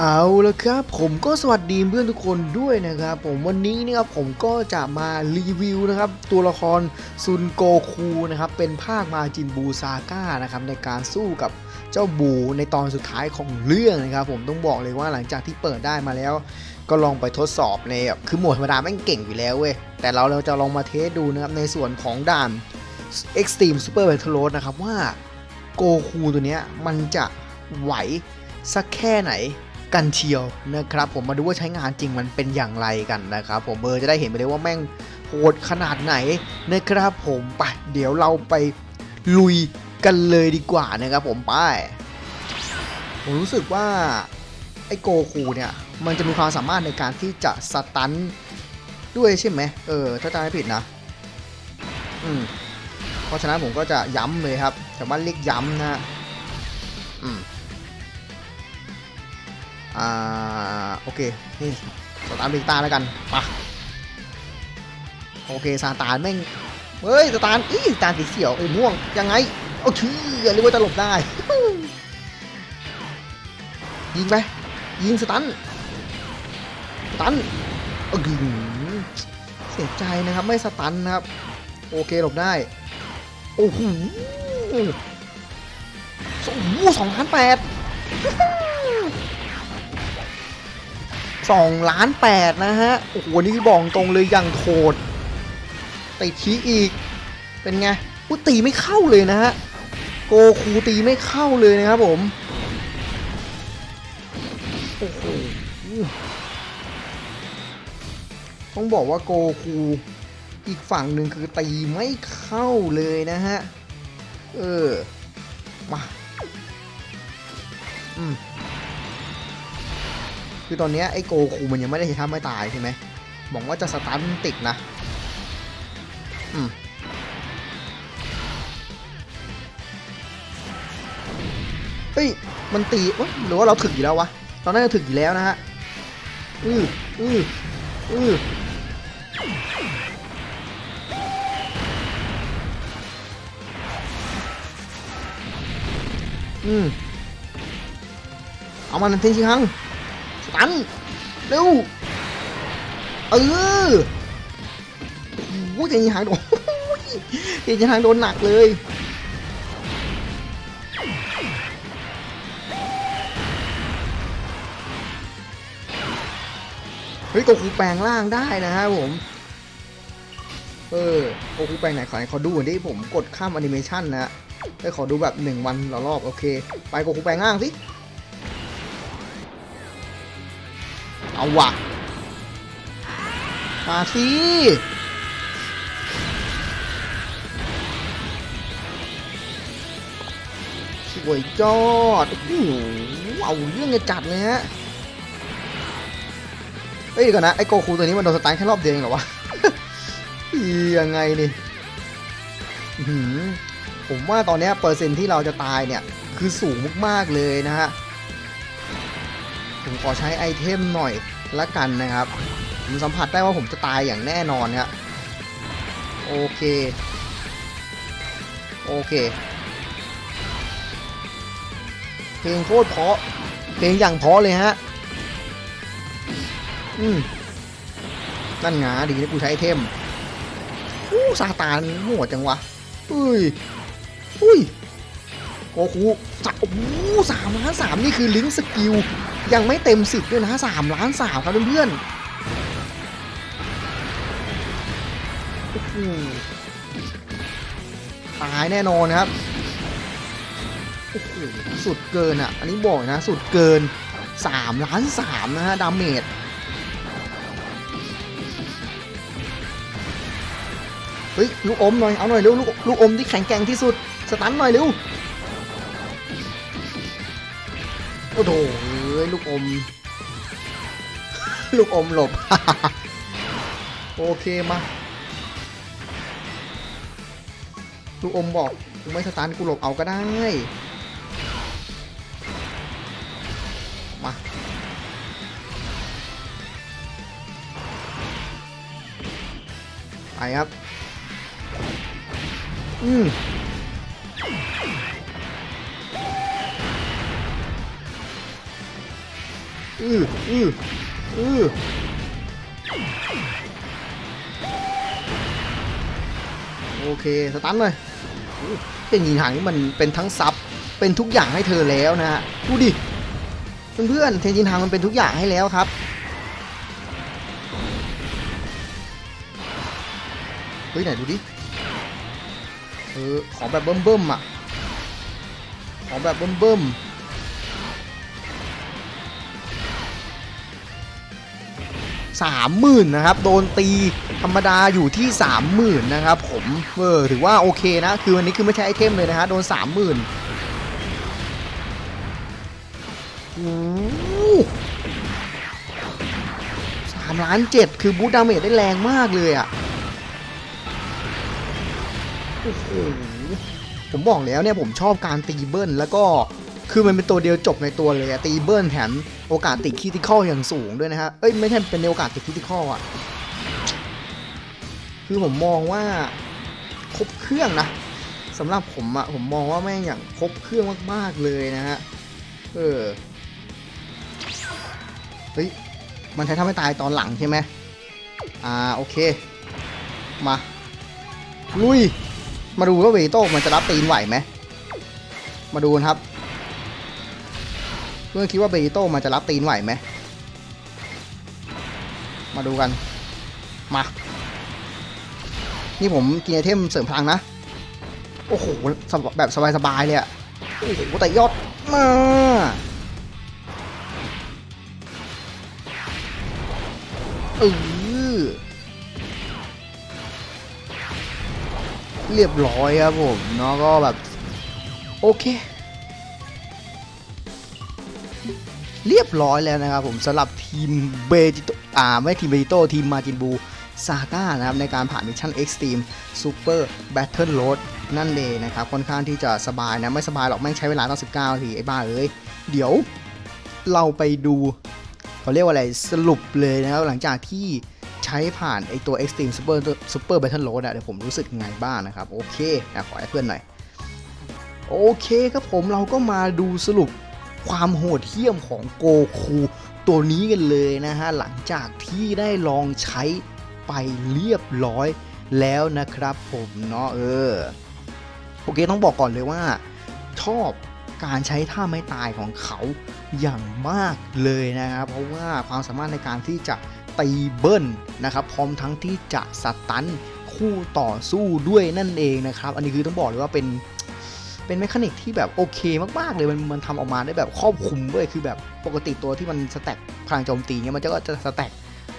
เอาละครับผมก็สวัสดีเพื่อนทุกคนด้วยนะครับผมวันนี้นะครับผมก็จะมารีวิวนะครับตัวละครซุนโกคูนะครับเป็นภาคมาจินบูซาก้านะครับในการสู้กับเจ้าบูในตอนสุดท้ายของเรื่องนะครับผมต้องบอกเลยว่าหลังจากที่เปิดได้มาแล้ว ก็ลองไปทดสอบในคือโหมดธรรมดาแม่งเก่งอยู่แล้วเว้ยแต่เราเราจะลองมาเทสดูนะครับในส่วนของด่าน Extreme Super Battle Road นะครับว่าโกคูตัวเนี้ยมันจะไหวสักแค่ไหน กันเชียวนะครับผมมาดูว่าใช้งานจริงมันเป็นอย่างไรกันนะครับผมเบอร์จะได้เห็นไปเลยว่าแม่งโหดขนาดไหนนะครับผมไปเดี๋ยวเราไปลุยกันเลยดีกว่านะครับผมไปผมรู้สึกว่าไอ้โกคูเนี่ยมันจะมีความสามารถในการที่จะสตันด้วยใช่ไหมเออถ้าจำไม่ผิดนะอืมเพราะฉะนั้นผมก็จะย้ำเลยครับแต่ว่าเรียกย้ำนะอืม อ่าโอเคนี่สตาร์บิกตาแล้วกันปะโอเคซาตานแม่งเฮ้ยสตาร์อีสตาร์สีเขียวไอ้ยม่วงยังไงเอาชื่อเรียกว่าจะหลบได้ ยิงไปยิงสตันสตันเอ้ยเสียใจนะครับไม่สตันนะครับ โอเคหลบได้ โอ้โหสองสองล้านแปด สองล้านแปดนะฮะ โอ้โห นี่บอกตรงเลยอย่างโหดติดชี้อีก เป็นไงกูตีไม่เข้าเลยนะฮะ โกคูตีไม่เข้าเลยนะครับผม โอ้โห ต้องบอกว่าโกคูอีกฝั่งหนึ่งคือตีไม่เข้าเลยนะฮะ เออ มา อืม คือตอนนี้ไอ้โกคูมันยังไม่ได้ทำไม่ตายใช่ไหมบอกว่าจะสตันติดนะ อืมเฮ้ย มันตีวะหรือว่าเราถึกอยู่แล้ววะตอนนั้นเราถึกอยู่แล้วนะฮะ อืออืออืออืมเอามันทิ้งชิคัง สตันเร็วเออโอ้ยเจยิงหางโดนเจยิงหางโดนหนักเลยเฮ้ยโกคูแปลงร่างได้นะฮะผมเออโกคูแปลงไหนขอให้เขาดูดิผมกดข้ามแอนิเมชันนะฮะให้ขอดูแบบหนึ่งวันละรอบโอเค ไปโกคูแปลงร่างสิ เอาว่ะมาสิสวยยอดโอ้โหเอาเรื่องจะจัดเลยฮะเฮ้ยก่อนนะ ไอ้โกคูตัวนี้มันโดนสไตล์แค่รอบเดียวเองเหรอวะยังไงนี่ผมว่าตอนเนี้ยเปอร์เซ็นต์ที่เราจะตายเนี่ย คือสูงมากๆเลยนะฮะ ผมขอใช้ไอเทมหน่อยละกันนะครับ ผมสัมผัสได้ว่าผมจะตายอย่างแน่นอนครับโอเค โอเค เพลงโคตรเพาะ เพลงอย่างเพาะเลยฮะ อืมนั่นงาดีนะกูใช้ไอเทมอู้ซาตานโหดจังวะ อุ้ย อุ้ย โกคูสามโอ้โหสามล้านสามนี่คือลิงก์สกิลยังไม่เต็มสิบด้วยนะสามล้านสามครับเพื่อนๆโอ้โหตายแน่นอนครับโอ้โหสุดเกินอะ อันนี้บอกนะสุดเกินสามล้านสามนะฮะดาเมจเฮ้ยลูกอมหน่อยเอาหน่อยเร็วลูกลูกอมที่แข็งแกร่งที่สุดสตันหน่อยเร็ว โอ้โหเอ้ยลูกอม ลูกอมหลบ โอเคมา ลูกอมบอกกูไม่สตาร์ทกูหลบเอาก็ได้ มา ไปครับ อืม อืออืออือโอเค สตันเลยเจ้าหญิงหางนี่มันเป็นทั้งซับเป็นทุกอย่างให้เธอแล้วนะฮะ ดูดิ เพื่อนๆ เทนจินหางมันเป็นทุกอย่างให้แล้วครับ เฮ้ย ไหนดูดิ เออ ขอแบบเบิ่มๆอะ ขอแบบเบิ่มๆ สามหมื่นนะครับโดนตีธรรมดาอยู่ที่สามหมื่นนะครับผมเออถือว่าโอเคนะ คือวันนี้คือไม่ใช่ไอเทมเลยนะฮะโดนสามหมื่นสามล้านเจ็ดคือบูทดาเมจได้แรงมากเลยอะโอ้โหผมบอกแล้วเนี่ยผมชอบการตีเบิ้ลแล้วก็ คือมันเป็นตัวเดียวจบในตัวเลยอะตีเบิ้ลแถมโอกาสติดคิติคอลอย่างสูงด้วยนะฮะ เอ้ยไม่ใช่เป็นโอกาสติดคิติคอลอะคือผมมองว่าครบเครื่องนะสำหรับผมอะผมมองว่าแม่งอย่างครบเครื่องมากๆเลยนะฮะ เออ เฮ้ย มันใช้ทำให้ตายตอนหลังใช่ไหมอ่าโอเค มา ลุย มาดูว่าเวโต้มันจะรับตีนไหวไหม มาดูกันครับ พื่อนคิดว่าเบโต้มันจะรับตีนไหวไหม มาดูกัน มา นี่ผมกินไอเทมเสริมพลังนะ โอ้โห แบบสบายๆเลยอะโอ้โหแต่ยอดมาเออเรียบร้อยครับผมเนาะก็แบบ โอเค เรียบร้อยแล้วนะครับผมสำหรับทีมเบจิโตอ่าไม่ทีมเบจิโตทีมมาจินบูซาก้านะครับในการผ่านมิชชั่นเอ็กซ์ตรีมซูเปอร์แบทเทิลโรดนั่นเองนะครับค่อนข้างที่จะสบายนะไม่สบายหรอกแม่งใช้เวลาตั้ง 19นาทีไอ้บ้าเอ้ยเดี๋ยวเราไปดูเขาเรียกว่าอะไรสรุปเลยนะครับหลังจากที่ใช้ผ่านไอตัว Extreme Super Super Battle Road อะเดี๋ยวผมรู้สึกยังไงบ้างนะครับ โอเคนะขอให้เพื่อนหน่อย โอเคครับผมเราก็มาดูสรุป ความโหดเหี้ยมของโกคูตัวนี้กันเลยนะฮะ หลังจากที่ได้ลองใช้ไปเรียบร้อยแล้วนะครับผมเนาะเออ โอเคต้องบอกก่อนเลยว่า ชอบการใช้ท่าไม้ตายของเขาอย่างมากเลยนะครับ เพราะว่าความสามารถในการที่จะตีเบิ้ลนะครับ พร้อมทั้งที่จะสตันคู่ต่อสู้ด้วยนั่นเองนะครับ อันนี้คือต้องบอกเลยว่าเป็น เป็นแมคานิกที่แบบโอเคมากๆเลยมันมันทำออกมาได้แบบครอบคลุมด้วยคือแบบปกติตัวที่มันสแต็กพลังโจมตีเนี่ยมันจะก็จะสแต็ก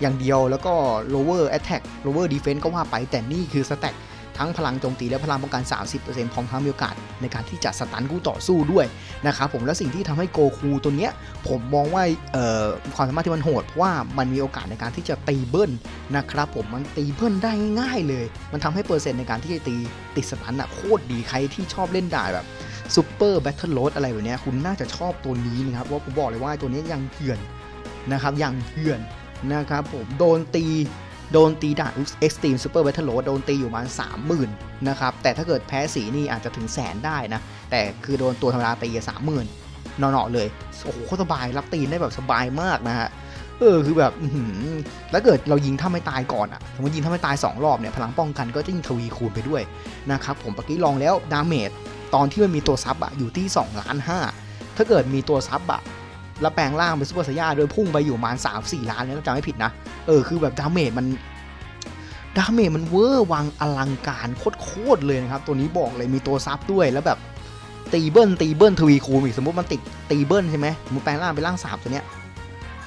อย่างเดียวแล้วก็ lower attack lower defense ก็ว่าไปแต่นี่คือสแต็ก ทั้งพลังโจมตีและพลังป้องกัน 30%พร้อมทั้งมีโอกาสในการที่จะสตันคู่ต่อสู้ด้วยนะครับผมและสิ่งที่ทำให้โกคูตัวเนี้ยผมมองว่าเอ่อความสามารถที่มันโหดเพราะว่ามันมีโอกาสในการที่จะตีเบิ้ลนะครับผมมันตีเบิ้ลได้ง่ายเลย มันทำให้เปอร์เซ็นต์ในการที่จะตีติดสตันอะโคตรดีใครที่ชอบเล่นด่าแบบซูเปอร์แบทเทิลโรดอะไรแบบเนี้ยคุณน่าจะชอบตัวนี้นะครับว่าผมบอกเลยว่าตัวนี้ยังเถื่อนนะครับยังเถื่อนนะครับผมโดนตี โดนตีด่าน Extreme Super Battle Road โดนตีอยู่ประมาณ30,000นะครับแต่ถ้าเกิดแพ้สีนี่อาจจะถึงแสนได้นะ แต่คือโดนตัวธรรมดาตีสามหมื่นนอนๆเลย โอ้โหสบายรับตีนได้แบบสบายมากนะฮะเออคือแบบอื้อหือแล้วเกิดเรายิงถ้าไม่ตายก่อนอะสมมติยิงถ้าไม่ตาย 2 รอบเนี่ยพลังป้องกันก็จะยิ่งทวีคูณไปด้วยนะครับผมเมื่อกี้ลองแล้วดาเมจตอนที่มันมีตัวซับอะอยู่ที่2ล้าน5ถ้าเกิดมีตัวซับอะ แล้วแปลงร่างเป็นซูเปอร์ไซย่าโดยพุ่งไปอยู่ประมาณ3 4ล้านเนี่ยถ้าจำไม่ผิดนะ เออคือแบบดาเมจมันดาเมจมันเวอร์วังอลังการโคตรเลยนะครับ ตัวนี้บอกเลยมีตัวซับด้วยแล้วแบบตีเบิ้ลตีเบิ้ลทวีคูณอีกสมมติมันติดตีเบิ้ลใช่ไหมสมมติแปลงร่างเป็นร่างสามตัวเนี้ย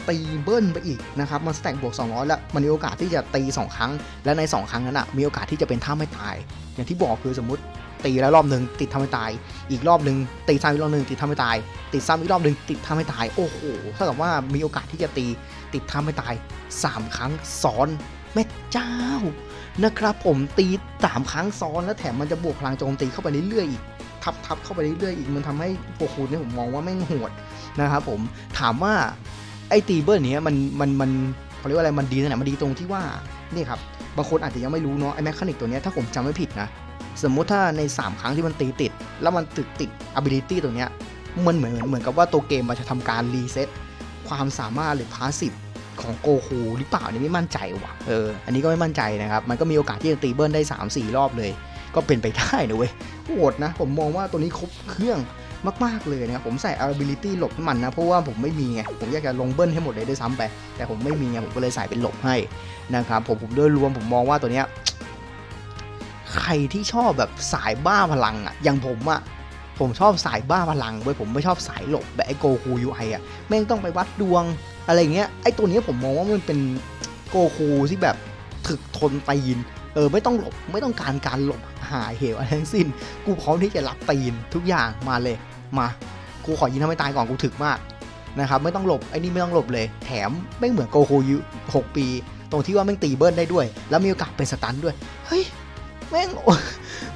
ตีเบิ้ลไปอีกนะครับมันสแต็กบวก 200 แล้วมันมีโอกาสที่จะตี 2 ครั้ง และใน 2 ครั้งนั้นอะมีโอกาสที่จะเป็นท่าไม่ตาย อย่างที่บอกคือสมมติ ตีแล้วรอบหนึ่งติดทำให้ตาย อีกรอบหนึ่งตีซ้ำอีกรอบหนึ่งติดทำให้ตาย ติดซ้ำอีกรอบหนึ่งติดทำให้ตาย โอ้โหเท่ากับว่ามีโอกาสที่จะตีติดทำให้ตาย 3 ครั้งซ้อนแม่เจ้านะครับผมตีสามครั้งซ้อนแล้วแถมมันจะบวกพลังโจมตีเข้าไปเรื่อยๆอีกทับทับเข้าไปเรื่อยๆอีกมันทำให้โอ้โหเนี่ยผมมองว่าแม่งโหดนะครับผมถามว่าไอ้ตีเบิร์เนี้ยมันมันมันเขาเรียกว่าอะไรมันดีตรงไหนมันดีตรงที่ว่านี่ครับบางคนอาจจะยังไม่รู้เนาะไอ้แมคานิกตัวเนี้ยถ้าผมจำไม่ผิดนะ สมมุติถ้าใน 3 ครั้งที่มันตีติด แล้วมันติดติด ability ตัวเนี้ยมันเหมือนเหมือนกับว่าตัวเกมมันจะทำการรีเซ็ตความสามารถหรือพาสซีฟของโกคูหรือเปล่านี่ไม่มั่นใจว่ะเอออันนี้ก็ไม่มั่นใจนะครับ มันก็มีโอกาสที่จะตีเบิ้ลได้ 3-4 รอบเลย ก็เป็นไปได้นะเว้ยโหดนะ ผมมองว่าตัวนี้ครบเครื่องมาก ๆ เลยนะครับผมใส่ ability หลบให้มันนะ เพราะว่าผมไม่มีไง ผมอยากจะลงเบิ้ลให้หมดเลยด้วยซ้ำไป แต่ผมไม่มีไง ผมก็เลยใส่เป็นหลบให้นะครับผมผมโดยรวมผมมองว่าตัวเนี้ย ใครที่ชอบแบบสายบ้าพลังอะอย่างผมอะผมชอบสายบ้าพลังเว้ยผมไม่ชอบสายหลบแบบไอ้โกคูยูไออะแม่งต้องไปวัดดวงอะไรเงี้ยไอ้ตัวนี้ผมมองว่ามันเป็นโกคูที่แบบถึกทนตีนเออไม่ต้องหลบไม่ต้องการการหลบหายเหวอะไรทั้งสิ้น กูพร้อมที่จะรับตีนทุกอย่างมาเลยมากูขอยิงทำให้ตายก่อนกูถึกมากนะครับไม่ต้องหลบไอ้นี่ไม่ต้องหลบเลย แถมไม่เหมือนโกคูยูหกปี ตรงที่ว่าแม่งตีเบิร์นได้ด้วย แล้วมีโอกาสเป็นสตันด้วยเฮ้ย แม่ง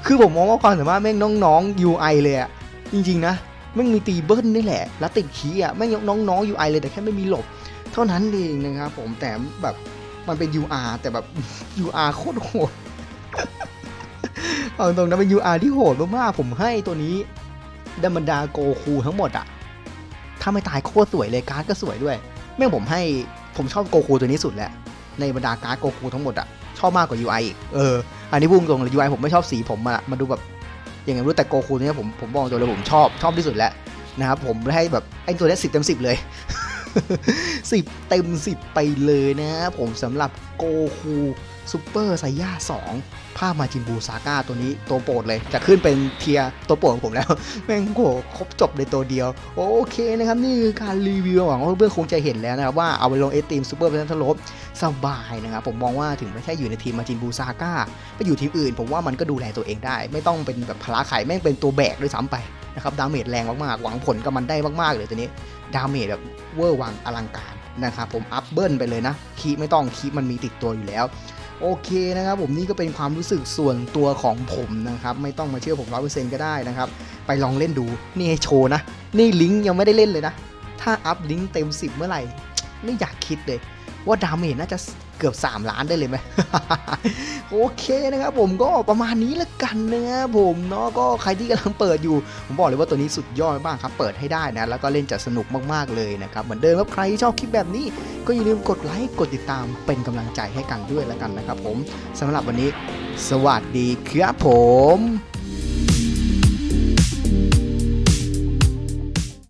คือผมมองว่าความสามารถแม่งน้องๆ UI เลยอะจริงๆนะแม่งมีตีเบิ้ลนี่แหละ แล้วติดขี้อะแม่งน้องๆ UI เลยแต่แค่ไม่มีหลบ เท่านั้นเองนะครับผมแต่แบบมันเป็น UR แต่แบบ UR โคตรโหดเอาตรงๆนะเป็น UR ที่โหดมากๆผมให้ตัวนี้ดัมบันดาโกคูทั้งหมดอะถ้าไม่ตายโคตรสวยเลยการ์ดก็สวยด้วย แม่งผมให้ผมชอบโกคูตัวนี้สุดแหละในบรรดาการ์ดโกคูทั้งหมดอะชอบมากกว่า UI อีกเออ อันนี้พูดตรงเลย UI ผมไม่ชอบสีผมอะมาดูแบบอย่างไงไม่รู้แต่โกคูเนี่ยผมผมบอกตัวเลยผมชอบชอบที่สุดแล้วนะครับผมให้แบบไอ้ตัวนี้สิบเต็มสิบเลยสิบเต็มสิบไปเลยนะผมสำหรับโกคู ซูเปอร์ไซย่า2ภาพมาจินบูซาก้าตัวนี้ตัวโปรดเลย จะขึ้นเป็นเทียตัวโปรดของผมแล้ว แม่งโหครบจบในตัวเดียว โอเคนะครับ นี่คือการรีวิวหวังว่าเพื่อนคงจะเห็นแล้วนะครับ ว่าเอาไปลงเอทีมซูเปอร์เพนทลบสบายนะครับ ผมมองว่าถึงไม่ใช่อยู่ในทีมมาจินบูซาก้าไปอยู่ทีมอื่น ผมว่ามันก็ดูแลตัวเองได้ ไม่ต้องเป็นแบบพละไข่แม่งเป็นตัวแบกด้วยซ้ำไปนะครับดาเมจแรงมากๆหวังผลกับมันได้มากๆเลยตัวนี้ดาเมจแบบเวอร์วังอลังการนะครับผมอัพเบิลไปเลยนะคีไม่ต้องคีมันมีติดตัวอยู่แล้ว โอเคนะครับผมนี่ก็เป็นความรู้สึกส่วนตัวของผมนะครับ ไม่ต้องมาเชื่อผมร้อเปอร์เซ็นก็ได้นะครับ ไปลองเล่นดูนี่ให้โชว์นะ นี่ลิงก์ยังไม่ได้เล่นเลยนะ ถ้าอัพลิงก์เต็ม 10 เมื่อไหร่ ไม่อยากคิดเลย ว่าดาเมจน่าจะ เกือบ 3 ล้านได้เลยไหมโอเคนะครับผมก็ประมาณนี้ละกันนะครับผมเนาะก็ใครที่กำลังเปิดอยู่ ผมบอกเลยว่าตัวนี้สุดยอดมากครับ เปิดให้ได้นะ แล้วก็เล่นจะสนุกมากๆเลยนะครับ เหมือนเดิมครับใครที่ชอบคลิปแบบนี้ ก็อย่าลืมกดไลค์กดติดตามเป็นกำลังใจให้กันด้วยแล้วกันนะครับผมสำหรับวันนี้ สวัสดีครับผม